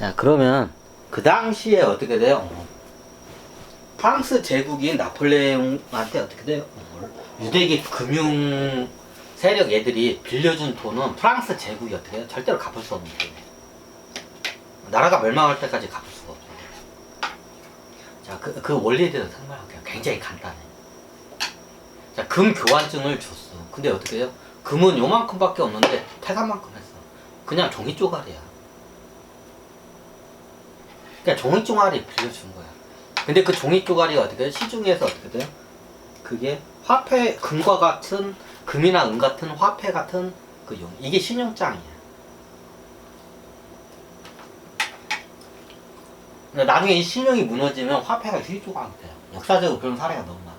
자 그러면 그 당시에 어떻게 돼요? 어, 프랑스 제국인 나폴레옹한테 어떻게 돼요? 어, 유대계 금융 세력 애들이 빌려준 돈은 프랑스 제국이 어떻게 해요? 절대로 갚을 수 없는 돈이에요. 나라가 멸망할 때까지 갚을 수가 없어요. 자, 그, 그 원리에 대해서 설명할게요. 굉장히 간단해. 자, 금 교환증을 줬어. 근데 어떻게 해요? 금은 요만큼밖에 없는데 태산만큼 했어. 그냥 종이 쪼가리야. 그냥 종이 쪼가리 빌려준 거야. 근데 그 종이 쪼가리가 어떻게 돼요? 시중에서 어떻게 돼요? 그게 화폐, 금과 같은, 금이나 은 같은 화폐 같은 그 용, 이게 신용장이야. 근데 나중에 이 신용이 무너지면 화폐가 휘조각이 돼요. 역사적으로 그런 사례가 너무 많아.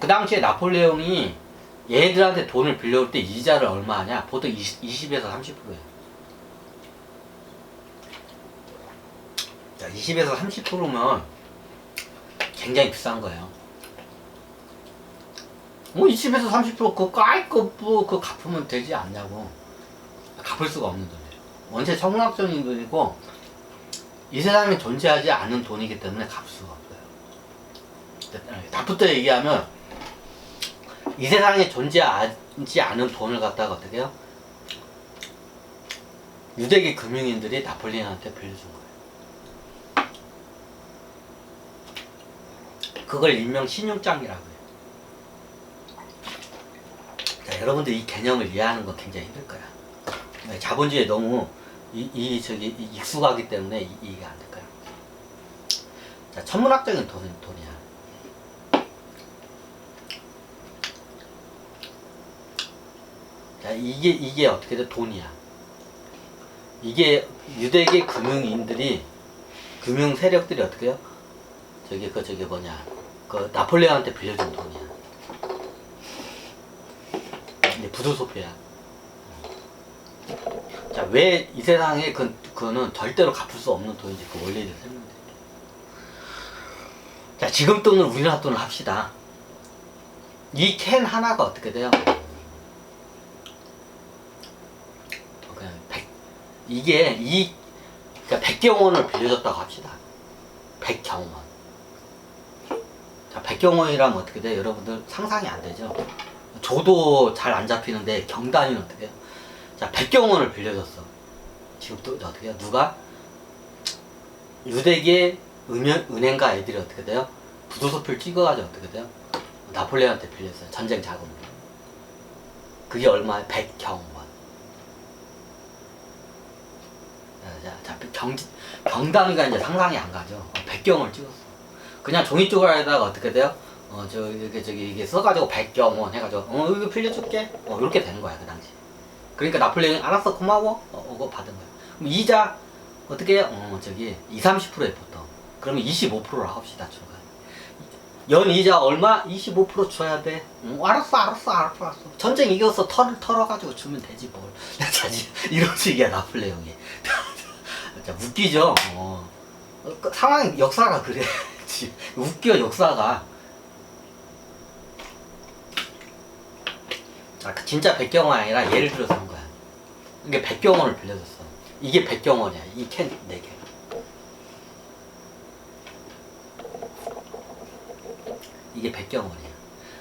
그 당시에 나폴레옹이 얘들한테 돈을 빌려올 때 이자를 얼마 하냐? 보통 20, 20 에서 30%예요. 자, 20에서 30%면 굉장히 비싼 거예요. 뭐 20에서 30% 그거 깔끔 그거 갚으면 되지 않냐고. 갚을 수가 없는 돈이에요. 원체 천문학적인 돈이고 이 세상에 존재하지 않는 돈이기 때문에 갚을 수가 없어요. 나부터 얘기하면 이 세상에 존재하지 않은 돈을 갖다가 어떻게 해요? 유대계 금융인들이 나폴레옹한테 빌려준 거예요. 그걸 일명 신용장이라고 해요. 자, 여러분들 이 개념을 이해하는 거 굉장히 힘들 거야. 네, 자본주의에 너무 이, 이 저기 이 익숙하기 때문에 이, 이해가 안 될 거야. 자, 천문학적인 돈, 돈이야. 자, 이게 이게 어떻게 돼? 돈이야. 이게 유대계 금융인들이 금융 세력들이 어떻게 해요? 저기 그 저기 뭐냐? 그 나폴레옹한테 빌려준 돈이야. 근데 부도소피야. 자, 왜 이 세상에 그, 그거는 절대로 갚을 수 없는 돈인지 그 원리를 설명드릴게요. 자, 지금 돈을 우리나라 돈을 합시다. 이 캔 하나가 어떻게 돼요? 어, 그냥 백, 이게 이, 그러니까 백경원을 빌려줬다고 합시다. 백경원. 자, 백경원이라면 어떻게 돼요? 여러분들 상상이 안 되죠? 조도 잘 안 잡히는데 경단위는 어떻게 해요? 자, 백경원을 빌려줬어. 지금 또 어떻게 해요? 누가? 유대계 은연, 은행가 애들이 어떻게 돼요? 부도서표를 찍어가지고 어떻게 돼요? 나폴레옹한테 빌렸어요. 전쟁 자금으로. 그게 얼마에? 백경원. 자, 자, 경, 경단위가 이제 상상이 안 가죠. 어, 백경을 찍었어. 그냥 종이 쪼가리에다가 어떻게 돼요? 어, 저, 이렇게, 저기, 이게 써가지고 백경원 해가지고, 어, 이거 빌려줄게. 어, 이렇게 된 거야, 그 당시. 그러니까 나폴레옹이 알았어, 고마워. 어, 이거 받은 거야. 그럼 이자, 어떻게 해요? 어, 저기, 20, 30%에 보통. 그러면 25%로 합시다, 중간. 연 이자 얼마? 25% 줘야 돼. 응, 알았어, 알았어, 알았어, 알았어. 전쟁 이겨서 털을 털어가지고 주면 되지, 뭘. 이런 식이야, 나폴레옹이. 자, 웃기죠? 어. 어, 그 상황, 역사가 그래. 웃겨, 역사가. 아, 그 진짜 백경원 아니라 예를 들어서 한 거야. 이게 백경원을 빌려줬어. 이게 백경원이야. 이 캔 네 개. 이게 백경원이야.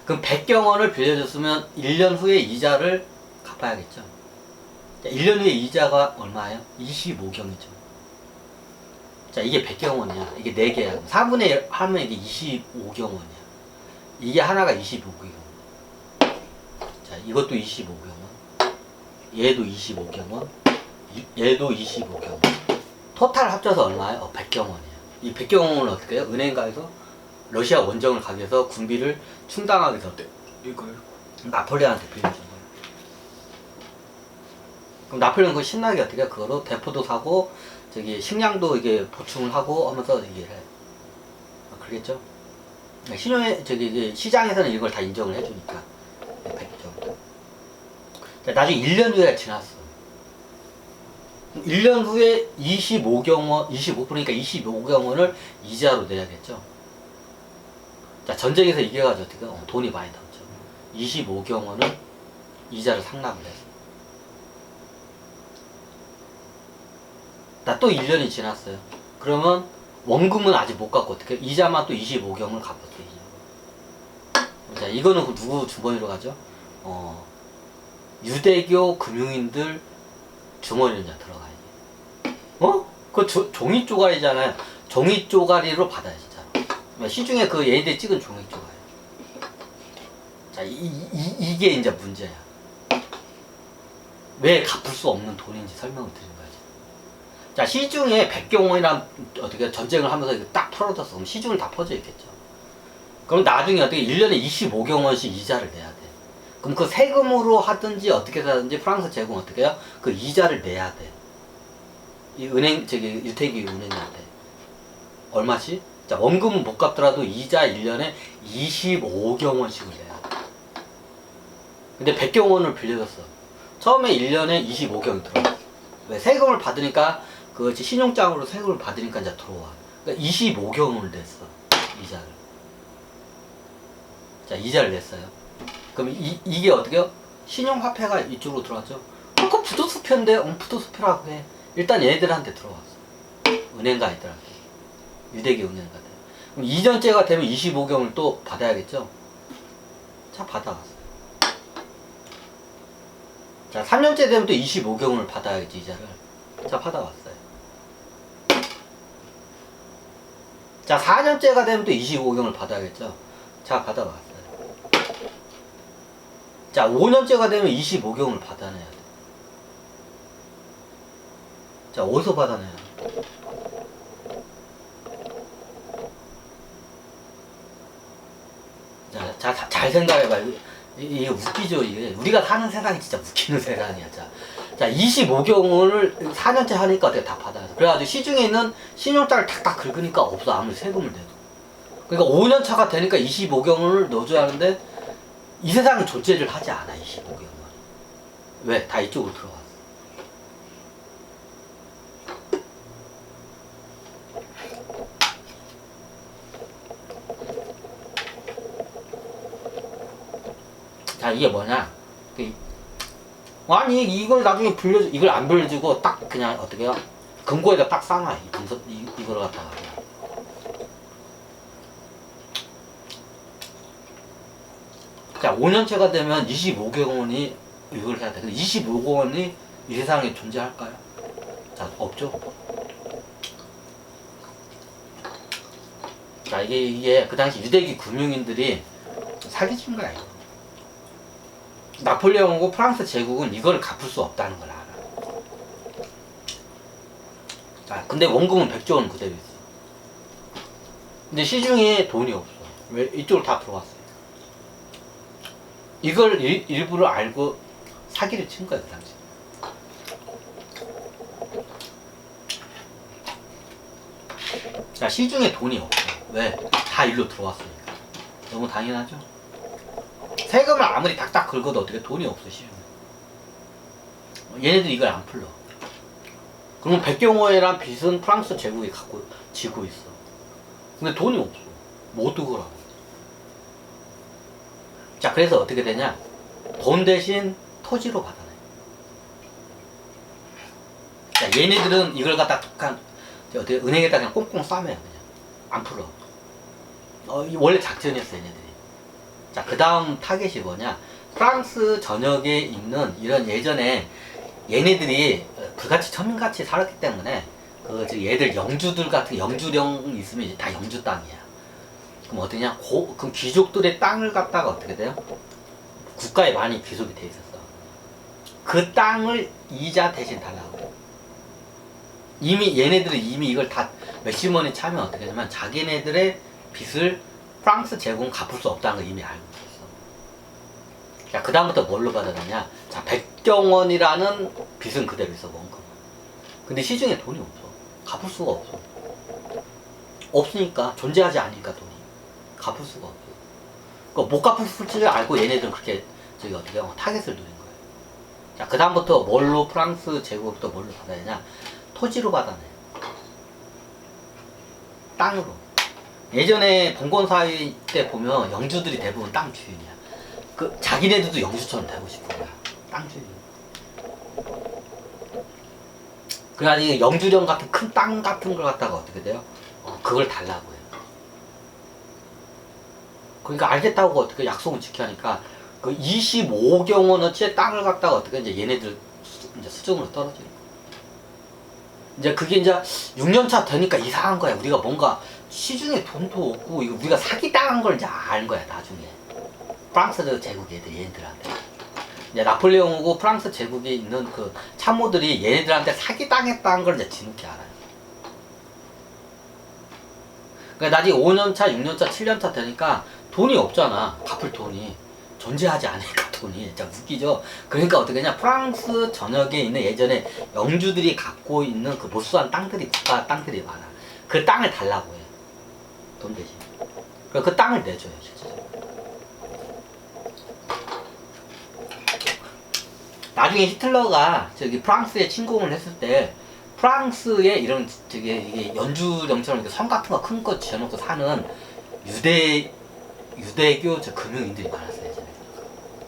그럼 백경원을 빌려줬으면 1년 후에 이자를 갚아야겠죠. 자, 1년 후에 이자가 얼마예요? 25경이죠. 자, 이게 백경원이야. 이게 4개야. 4분의 1 하면 이게 25경 원이야. 이게 하나가 25경 원. 자, 이것도 25경 원. 얘도 25경 원. 얘도 25경 원. 토탈 합쳐서 얼마예요? 어, 100경 원이에요. 이 100경원을 어떻게 해요? 은행가에서 러시아 원정을 가기 위해서 군비를 충당하기 위해서? 이걸 나폴레옹한테 빌려준 거예요. 그럼 나폴레옹 그 신나게 어떻게? 그거로 대포도 사고 저기 식량도 이게 보충을 하고 하면서 이게 해. 아, 그러겠죠? 신용에 저기 이제 시장에서는 이걸 다 인정을 해주니까 네, 100점. 자, 나중에 1년 후에 지났어. 1년 후에 25경원, 25%니까 25경원을 이자로 내야겠죠. 자, 전쟁에서 이겨가지고 어떻게 어, 돈이 많이 남죠. 25경원을 이자를 상납을 했어. 또 1년이 지났어요. 그러면 원금은 아직 못 갚고 어떻게 이자만 또 25경을 갚았어요. 자, 이거는 그 누구 주머니로 가죠? 어, 유대교 금융인들 주머니로 이제 들어가야지. 어? 그 조- 종이 쪼가리잖아요. 종이 쪼가리로 받아야 진짜. 시중에 그 얘네들이 찍은 종이 쪼가리. 자, 이, 이, 이게 이제 문제야. 왜 갚을 수 없는 돈인지 설명을 드린 거지. 자, 시중에 백경원이랑 어떻게 전쟁을 하면서 딱 털어졌어. 그럼 시중을 다 퍼져 있겠죠. 그럼 나중에 어떻게 1년에 25경원씩 이자를 내야 돼. 그럼 그 세금으로 하든지 어떻게 하든지 프랑스 제공 어떻게 해요? 그 이자를 내야 돼. 이 은행, 저기 유태기 은행한테. 얼마씩? 자, 원금은 못 갚더라도 이자 1년에 25경 원씩을 내야 돼. 근데 100경 원을 빌려줬어. 처음에 1년에 25경이 들어와. 왜? 세금을 받으니까, 그 신용장으로 세금을 받으니까 이제 들어와. 그러니까 25경을 냈어. 이자를. 자, 이자를 냈어요. 그럼 이, 이게 어떻게요? 신용화폐가 이쪽으로 들어왔죠? 어, 그거 부도수표인데, 응, 부도수표라고 해. 일단 얘들한테 들어왔어. 은행가 애들한테. 유대기 은행가 들 그럼 2년째가 되면 25경을 또 받아야겠죠? 자, 받아왔어. 자, 3년째 되면 또 25경을 받아야겠지, 이자를. 자, 받아왔어요. 자, 4년째가 되면 또 25경을 받아야겠죠? 자, 받아왔어요. 자, 5년째가 되면 25경을 받아내야 돼. 자, 어디서 받아내야 돼? 자, 자, 자, 잘 생각해봐. 이게, 웃기죠, 이게. 우리가 사는 세상이 진짜 웃기는 세상이야, 자. 자, 25경을 4년째 하니까 어떻게 다 받아야 돼. 그래가지고 시중에 있는 신용장을 탁탁 긁으니까 없어, 아무리 세금을 내도. 그러니까 5년 차가 되니까 25경을 넣어줘야 하는데, 이 세상은 존재를 하지 않아, 25경은. 왜? 다 이쪽으로 들어왔어. 자, 이게 뭐냐? 그, 아니, 이걸 나중에 불려주, 이걸 안 불려주고 딱 그냥 어떻게 해요? 금고에다 딱 싸놔, 이, 분석, 이, 이걸 갖다가. 자, 5년째가 되면 25개 원이 이걸 해야 돼. 근데 25개원이 이 세상에 존재할까요? 자, 없죠. 자, 이게, 이게 그 당시 유대기 금융인들이 사기친 거야. 나폴레옹하고 프랑스 제국은 이걸 갚을 수 없다는 걸알아. 자, 근데 원금은 100조 원 그대로 있어. 근데 시중에 돈이 없어. 왜? 이쪽으로 다 들어왔어요. 이걸 일, 일부러 알고 사기를 친 거야, 그 당시. 자, 시중에 돈이 없어. 왜? 다 일로 들어왔으니까. 너무 당연하죠? 세금을 아무리 닥닥 긁어도 어떻게 돈이 없어, 시중에. 어, 얘네들 이걸 안 풀러. 그러면 백경호에란 빚은 프랑스 제국이 갖고 지고 있어. 근데 돈이 없어. 뭐 어떡하라고. 자, 그래서 어떻게 되냐? 돈 대신 토지로 받아내. 자, 얘네들은 이걸 갖다 한 어떻게 은행에다 그냥 꽁꽁 싸매요, 그냥. 안 풀어. 어, 이 원래 작전이었어, 얘네들이. 자, 그 다음 타겟이 뭐냐? 프랑스 전역에 있는 이런 예전에 얘네들이 어, 불같이 천민같이 살았기 때문에 그 얘들 영주들 같은 영주령 있으면 이제 다 영주 땅이야. 그럼 어떠냐? 고, 그럼 귀족들의 땅을 갖다가 어떻게 돼요? 국가에 많이 귀속이 돼 있었어. 그 땅을 이자 대신 달라고. 이미 얘네들은 이미 이걸 다 원에 차면 어떻게 되냐면 자기네들의 빚을 프랑스 제공 갚을 수 없다는 걸 이미 알고. 자, 그다음부터 뭘로 받아내냐? 자, 백경원이라는 빚은 그대로 있어, 원금. 근데 시중에 돈이 없어. 갚을 수가 없어. 없으니까, 존재하지 않으니까 돈이. 갚을 수가 없어. 그러니까 못 갚을 줄 알고 얘네들은 그렇게, 저기 어떻게, 어, 타겟을 누린 거예요. 자, 그다음부터 뭘로 프랑스 제국부터 뭘로 받아내냐? 토지로 받아내. 땅으로. 예전에 봉건사회 때 보면 영주들이 대부분 땅 주인이야. 그 자기네들도 영주처럼 되고 싶은 거야. 땅 주인. 그래가지고 영주령 같은 큰 땅 같은 걸 갖다가 어떻게 돼요? 어, 그걸 달라고 해요. 그러니까 알겠다고 어떻게 약속을 지켜야 하니까 그 25경 원어치의 땅을 갖다가 어떻게 이제 얘네들 수, 이제 수준으로 떨어지는 거예요. 이제 그게 이제 6년차 되니까 이상한 거야. 우리가 뭔가 시중에 돈도 없고 이거 우리가 사기 당한 걸 이제 아는 거야 나중에. 프랑스 제국 애들 얘네들한테. 이제 나폴레옹 하고 프랑스 제국에 있는 그 참모들이 얘네들한테 사기 당했다는 걸 이제 뒤늦게 알아요. 그러니까 나중에 5년차, 6년차, 7년차 되니까 돈이 없잖아. 갚을 돈이. 존재하지 않으니까 돈이. 진짜 웃기죠? 그러니까 어떻게 하냐. 프랑스 전역에 있는 예전에 영주들이 갖고 있는 그 못수한 땅들이, 국가 땅들이 많아. 그 땅을 달라고 해. 돈 대신. 그그 땅을 내줘요, 실제 나중에 히틀러가 저기 프랑스에 침공을 했을 때 프랑스에 이런 되게 이게 연주령처럼 이렇게 성 같은 거 큰 거 지어놓고 사는 유대 유대교 저 금융인들이 많았어요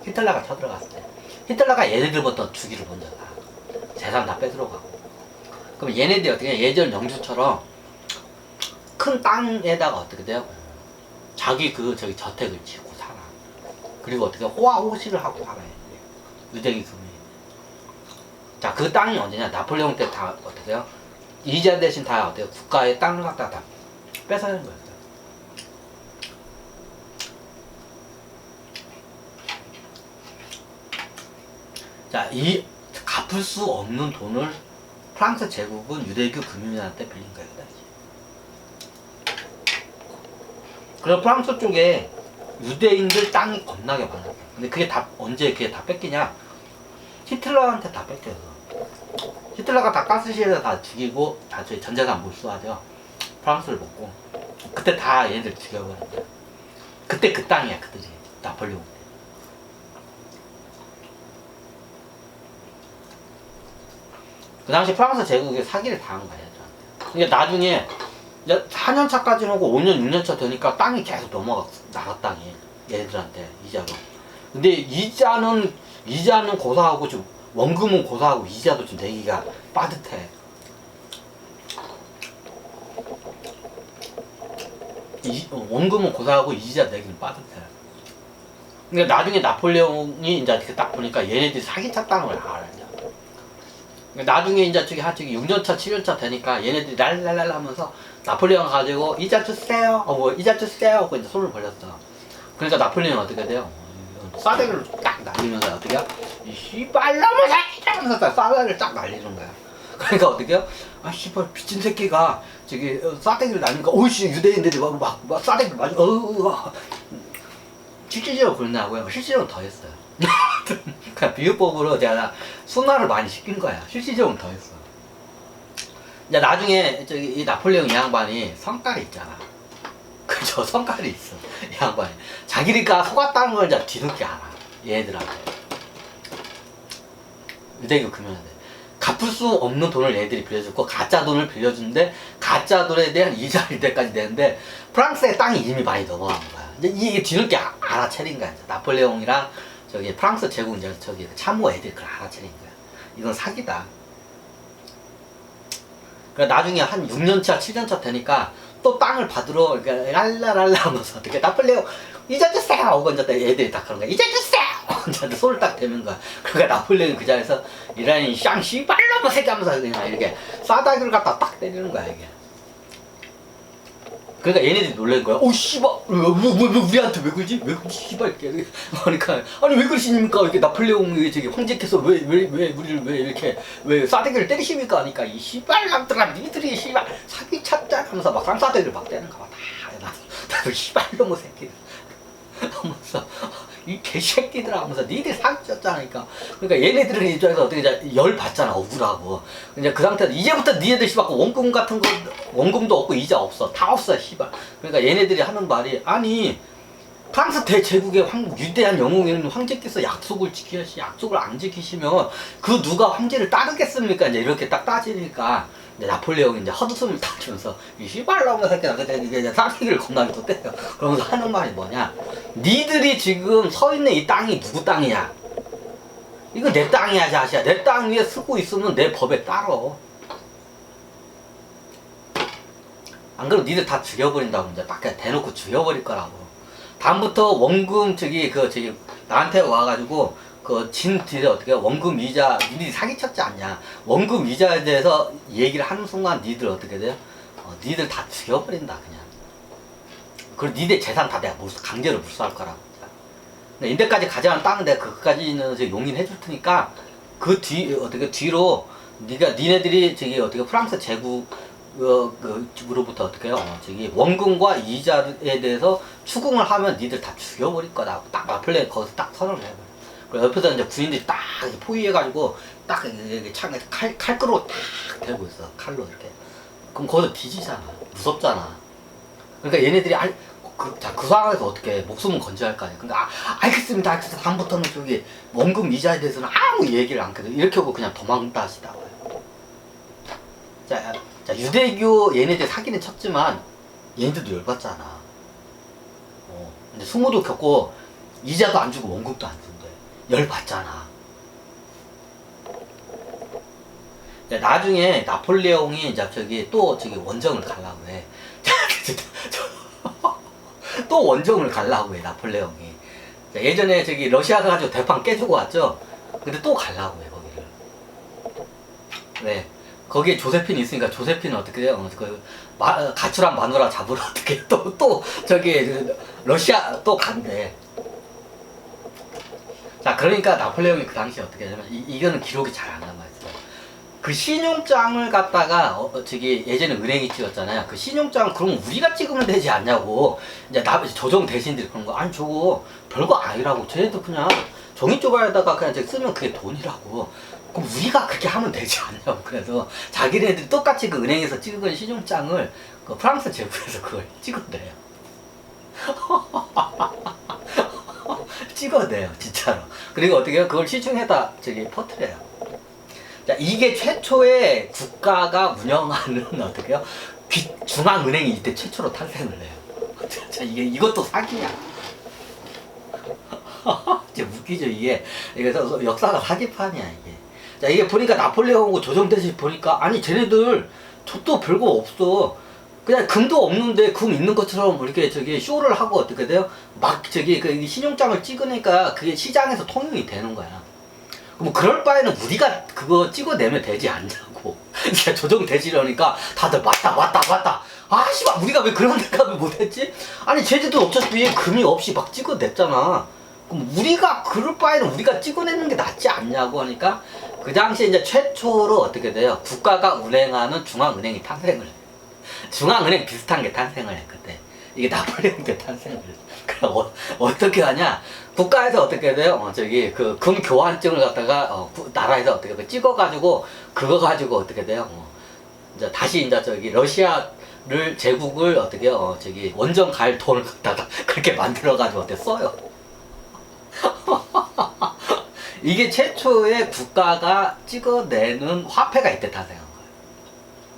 히틀러가 쳐들어갔을 때. 히틀러가 얘네들부터 주기를 먼저 다 재산 다 뺏으러가고. 그럼 얘네들이 어떻게 해? 예전 영주처럼 큰 땅에다가 어떻게 돼요? 자기 그 저기 저택을 짓고 살아. 그리고 어떻게 호화호시를 하고 살아요. 유대기 금융 자, 그 땅이 언제냐? 나폴레옹 때 다 어떻게 해요? 이자 대신 다 어때요? 국가의 땅을 갖다가 다 뺏어내는 거예요. 자, 이 갚을 수 없는 돈을 프랑스 제국은 유대교 금융인한테 빌린 거예요. 그래서 프랑스 쪽에 유대인들 땅이 겁나게 많아요. 근데 그게 다 언제 그게 다 뺏기냐? 히틀러한테 다 뺏겨서. 히틀러가 다 가스실에서 다 죽이고 다 저희 전재산 몰수하죠. 프랑스를 먹고 그때 다 얘들 죽여버린 거야. 그때 그 땅이야 그들이 나폴레옹 때. 그 당시 프랑스 제국에 사기를 당한 거야 얘들한테. 그러니까 나중에 이제 4년 차까지 하고 5년 6년 차 되니까 땅이 계속 나가 땅이 얘들한테 이자로. 근데 이자는 이자는 고사하고 좀 원금은 고사하고 이자도 좀 내기가 빠듯해. 이, 어, 원금은 고사하고 이자 내기는 빠듯해. 그러니까 나중에 나폴레옹이 이제 딱 보니까 얘네들이 사기 쳤다는 걸 알아. 이제. 그러니까 나중에 이제 저기 한 저기 6년차, 7년차 되니까 얘네들이 랄랄랄 하면서 나폴레옹 가지고 이자 주세요. 어, 뭐 이자 주세요. 하고 이제 손을 벌렸어. 그러니까 나폴레옹 어떻게 돼요? 싸대기를 딱 날리면서 어떻게 해요? 이 씨발놈의 새끼! 하면서 딱 싸대기를 딱 날리는 거야. 그러니까 어떻게 해요? 아 씨발 미친 새끼가 저기 어, 싸대기를 날리니까 오이씨 유대인들이 막, 막, 막 싸대기를 맞고 어우 실질적으로 그러냐고요? 실질적으로 더 했어요. 그냥 비유법으로 제가 순화를 많이 시킨 거야. 실질적으로 더 했어. 이제 나중에 저기 이 나폴레옹 이 양반이 성깔이 있잖아. 그죠? 성깔이 있어. 이 양반이. 자기가 속았다는 걸 이제 뒤늦게 알아. 얘들한테. 유대교 금연한테. 갚을 수 없는 돈을 얘들이 빌려줬고, 가짜 돈을 빌려주는데, 가짜 돈에 대한 이자를 이때까지 내는데, 프랑스의 땅이 이미 많이 넘어간 거야. 이제 이게 뒤늦게 아- 알아차린 거야. 이제 나폴레옹이랑 저기 프랑스 제국 이제 저기 참모 애들이 그걸 알아차린 거야. 이건 사기다. 그러니까 나중에 한 6년차, 7년차 되니까 또 땅을 받으러 그러니까 랄라랄라 하면서. 어떻게 나폴레옹 이자 주세요! 하고 이제 애들이 딱 그런 거야. 이자 주세요! 이제 손을 딱 대는 거야. 그러니까 나폴레옹이 그 자리에서 이라니 쌍 씨발놈의 새끼 하면서 그냥 이렇게 싸다기를 갖다 딱 때리는 거야 이게 그러니까 얘네들이 놀란 거야. 오 씨발, 왜, 왜, 왜, 왜 우리한테 왜 그러지? 왜 그러지? 씨발 이렇게 그러니까 아니 왜 그러십니까? 이렇게 나폴레옹이 저기 황제께서 왜 왜 왜 우리를 왜 이렇게 왜 싸대기를 때리십니까? 하니까 이 씨발 람들아 니들이 씨발 사기 찾자 하면서 막 쌍싸대기를 막 때는 거야. 다 나도 씨발 놈의 새끼. 하면서 이 개새끼들 하면서 니들 사기쳤잖아니까. 그러니까 얘네들은 입장에서 어떻게 이제 열 받잖아 억울하고. 이제 그 상태에서 이제부터 니네들 씨발 그 원금 같은 거 원금도 없고 이자 없어. 다 없어 씨발. 그러니까 얘네들이 하는 말이 아니 프랑스 대제국의 황, 위대한 영웅인 황제께서 약속을 지켜야지 약속을 안 지키시면 그 누가 황제를 따르겠습니까? 이제 이렇게 딱 따지니까 이제 나폴레옹이 이제 헛소리를 다 치면서 이 씨발놈의 새끼 남자들 이게 이제 싸대기를 겁나게 떴대요. 그러면서 하는 말이 뭐냐? 니들이 지금 서 있는 이 땅이 누구 땅이야? 이거 내 땅이야 자식아. 내땅 위에 쓰고 있으면 내 법에 따러. 안 그러면 니들 다 죽여버린다고 이제 밖에 대놓고 죽여버릴 거라고. 다음부터 원금 저기 그 저기 나한테 와가지고 그진 뒤에 어떻게 원금 이자 니들이 사기쳤지 않냐 원금 이자에 대해서 얘기를 하는 순간 니들 어떻게 돼요? 어, 니들 다 죽여버린다 그냥. 그리고 니들 재산 다 내가 몰수 강제로 몰수할 거라고. 근데 인데까지 가져간 땅은 내가 그까지는 이제 용인해 줄 테니까 그 뒤 어떻게 뒤로 네가 니네들이 저기 어떻게 프랑스 제국 어, 그 으로부터 어떻게 해요? 어, 저기 원금과 이자에 대해서 추궁을 하면 니들 다 죽여버릴 거다. 딱 마플레 거기서 딱 선언을. 그리고 옆에서 이제 군인들이 딱 포위해가지고 딱 창에 칼 칼끄로 딱 대고 있어. 칼로 이렇게. 그럼 거기서 뒤지잖아. 무섭잖아. 그러니까 얘네들이 알, 그, 자, 그 상황에서 어떻게 목숨은 건져야 할거 아니야. 그러니까, 아, 알겠습니다, 알겠습니다. 다음부터는 저기 원금 이자에 대해서는 아무 얘기를 안 해도 이렇게 하고 그냥 도망다시다고요. 자, 자, 유대교 얘네들 사기는 쳤지만 얘네들도 열받잖아. 어, 근데 수모도 겪고 이자도 안 주고 원금도 안 준대. 열 받잖아. 야, 나중에 나폴레옹이 이제 저기 또 저기 원정을 가려고 해. 또 원정을 가려고 해 나폴레옹이. 자, 예전에 저기 러시아 가지고 대판 깨주고 왔죠. 근데 또 가려고 해 거기를. 네. 거기에 조세핀이 있으니까 조세핀은 어떻게 해요? 어, 그 마, 어, 가출한 마누라 잡으러 어떻게 또 또 저기 그 러시아 또 간대. 자 그러니까 나폴레옹이 그 당시에 어떻게 하냐면 이, 이거는 기록이 잘 안 남아 있어. 그 신용장을 갖다가 어, 어, 저기 예전에 은행이 찍었잖아요. 그 신용장 그럼 우리가 찍으면 되지 않냐고 이제 나 조정 대신들이 그런 거 아니 저거 별거 아니라고 쟤네도 그냥 종이조각에다가 그냥 저기 쓰면 그게 돈이라고. 그럼 우리가 그렇게 하면 되지 않냐고 그래서 자기네들이 똑같이 그 은행에서 찍은 신용장을 그 프랑스 제국에서 그걸 찍었대요. 찍어내요 진짜로. 그리고 어떻게 해요? 그걸 시중에다 저기 퍼트려요. 자, 이게 최초의 국가가 운영하는 어떻게요? 귀- 중앙은행이 이때 최초로 탄생을 해요. 자, 이게 이것도 사기야. 진짜 웃기죠 이게. 그래서 역사가 사기판이야 이게. 자 이게 보니까 나폴레옹하고 조정대신 보니까 아니 쟤네들 저도 별거 없어. 그냥 금도 없는데 금 있는 것처럼 이렇게 저기 쇼를 하고 어떻게 돼요? 막 저기 그 신용장을 찍으니까 그게 시장에서 통용이 되는 거야. 그럼 그럴 바에는 우리가 그거 찍어내면 되지 않냐고. 이제 조정되지려니까 다들 맞다 맞다 맞다. 아 씨발 우리가 왜 그런 생각을 못했지? 아니 쟤들도 어차피 금이 없이 막 찍어냈잖아. 그럼 우리가 그럴 바에는 우리가 찍어내는 게 낫지 않냐고 하니까 그 당시에 이제 최초로 어떻게 돼요? 국가가 운행하는 중앙은행이 탄생을 해. 중앙은행 비슷한 게 탄생을 해 그때. 이게 나폴레옹 때 탄생을 해. 그럼 어, 어떻게 하냐? 국가에서 어떻게 돼요? 어, 저기 그 금 교환증을 갖다가 어, 구- 나라에서 어떻게 돼? 찍어가지고 그거 가지고 어떻게 돼요? 어, 이제 다시 이제 저기 러시아를 제국을 어떻게? 어, 저기 원정 갈 돈을 갖다가 그렇게 만들어가지고 어떻게 써요? 이게 최초의 국가가 찍어내는 화폐가 이때 거예요.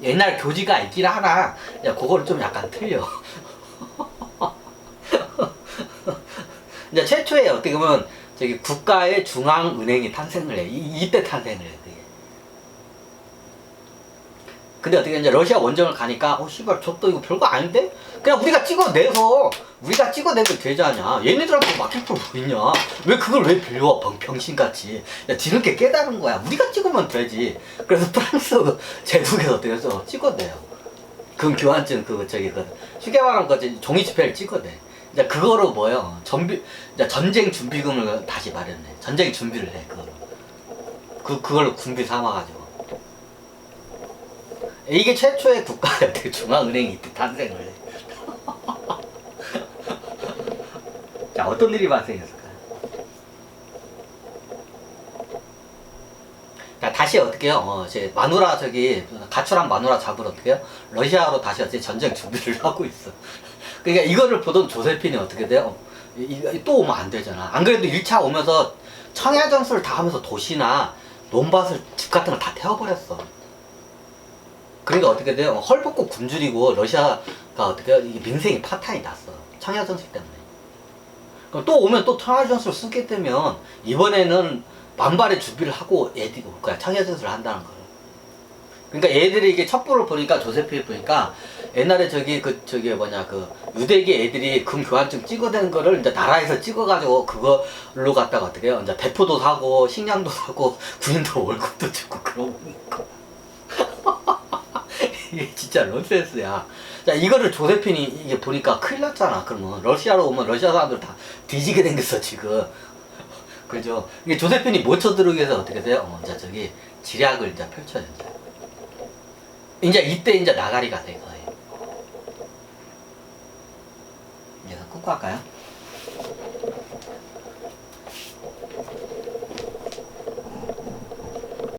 옛날 교지가 있긴 하나, 야, 그거를 좀 약간 틀려. 이제 최초의 어떻게 보면 저기 국가의 중앙은행이 탄생을 해. 이, 이때 탄생을 해, 그게. 근데 어떻게 이제 러시아 원정을 가니까, 어, 씨발, 저또 이거 별거 아닌데? 그냥 우리가 찍어내서, 우리가 찍어내면 되잖아. 얘네들한테 맡길 걸뭐 있냐? 왜 그걸 왜 빌려? 병, 병신같이. 야, 뒤늦게 깨달은 거야. 우리가 찍으면 되지. 그래서 프랑스 제국에서 어떻게 해서 찍어내요. 금 교환증, 그, 저기, 그, 쉽게 말하면 그 종이 지폐를 찍어내. 이제 그거로 뭐요? 전비, 이제 전쟁 준비금을 다시 마련해. 전쟁 준비를 해, 그거로. 그, 그걸로 군비 삼아가지고. 이게 최초의 어떻게 중앙은행이 이때 탄생을 해. 자, 어떤 일이 발생했을까요? 자, 다시 어떻게 해요? 어, 이제 마누라 저기 가출한 마누라 잡으러 어떻게 해요? 러시아로 다시 어떻게 전쟁 준비를 하고 있어. 그러니까 이거를 보던 조세핀이 어떻게 돼요? 이- 이- 또 오면 안 되잖아. 안 그래도 1차 오면서 청야 전술을 다 하면서 도시나 논밭을 집 같은 걸 다 태워버렸어. 그러니까 어떻게 돼요? 헐벗고 굶주리고 러시아가 어떻게? 이게 민생이 파탄이 났어. 청야전술 때문에. 그럼 또 오면 또 청야전술 쓰게 되면 이번에는 만발의 준비를 하고 애들이 올 거야. 청야전술을 한다는 걸. 그러니까 애들이 이게 첩보를 보니까 조세핀이 보니까 옛날에 저기 그 저기 뭐냐 그 유대계 애들이 금 교환증 찍어댄 거를 이제 나라에서 찍어가지고 그걸로 갖다가 어떻게 해요? 이제 대포도 사고 식량도 사고 군인도 월급도 주고 그러고 이게 진짜 런센스야. 자 이거를 조세핀이 이게 보니까 큰일 났잖아. 그러면 러시아로 오면 러시아 사람들 다 뒤지게 생겼어 지금. 그죠? 이게 조세핀이 못 쳐들어오기 위해서 어떻게 돼요? 어, 이제 저기 지략을 이제 펼쳐야 된다. 이제 이때 이제 나가리가 돼 거예요. 이제 끊고 할까요?